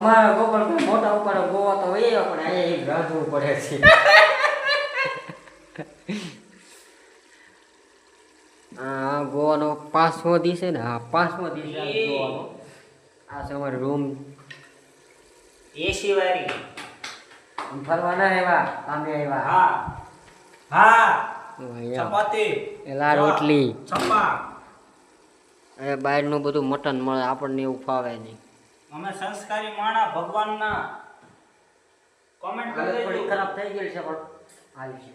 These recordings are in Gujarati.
અમારા ગોપાલ મોટા ઉપર ગોવા તો એ પણ અહીંયા એક પડે છે. આ ગોવાનો પાંચમો દિવસે છે ને હા પાંચમો દિવસ છે આ ગોવાનો. આ છે અમારો રૂમ. એસી વાળી ફરવાના આવ્યા કામે આવ્યા. હા. હા. એલા રોટલી. એ બહારનું બધું મટન મળે આપણને એવું ફાવે નહીં. અમે સંસ્કારી માણા ભગવાનના કોમેન્ટ કરી થોડી ખરાબ થઈ ગઈ છે પણ આવી છે.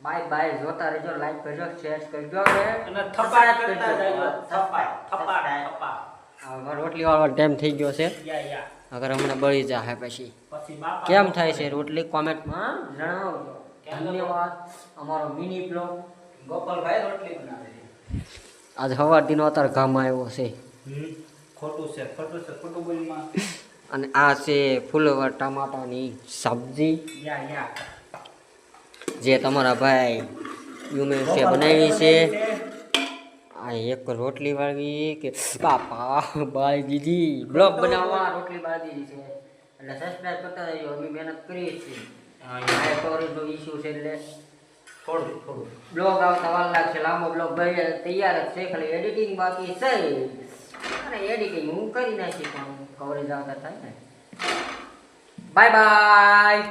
બાય બાય જોતા રહેજો લાઈક કરજો શેર કરજો અને subscribe કરતા. જજો થપાય થપાય થપ્પા રોટલી વાળો ટાઈમ થઈ ગયો છે. અગર હમણાં બળી જાય પછી. પછી બાપા કેમ થાય છે રોટલી કોમેન્ટમાં જણાવજો. કેમ ધન્યવાદ. અમારો મિની બ્લોગ ગોપાલભાઈ રોટલી બનાવે છે. આજ સવાર દિનો અત્યારે ગામ આવ્યો છે. ખોટું છે ખોટું છે ખોટું બોલીમાં. અને આ છે ફૂલવર ટમાટાની સબ્જી. યા યા. જે તમારા ભાઈ યુમેશે બનાવી છે. આ એક રોટલી વાળવી કે બાપા બાઈ દીધી બ્લોગ બનાવવા. રોટલી બાળી દીધી છે. એટલે સબસ્ક્રાઈબ કરતા રહેજો અમે મહેનત કરીએ છીએ. હા, સ્ટોરેજનો ઇશ્યુ છે એટલે થોડું થોડું. બ્લોગ આવતા વાર લાગશે લાંબો બ્લોગ ભાઈ તૈયાર જ છે ખાલી એડિટિંગ બાકી છે. અને એડિટિંગ હું કરી નાખી પણ કવરેજ આવતા થાય ને. Bye bye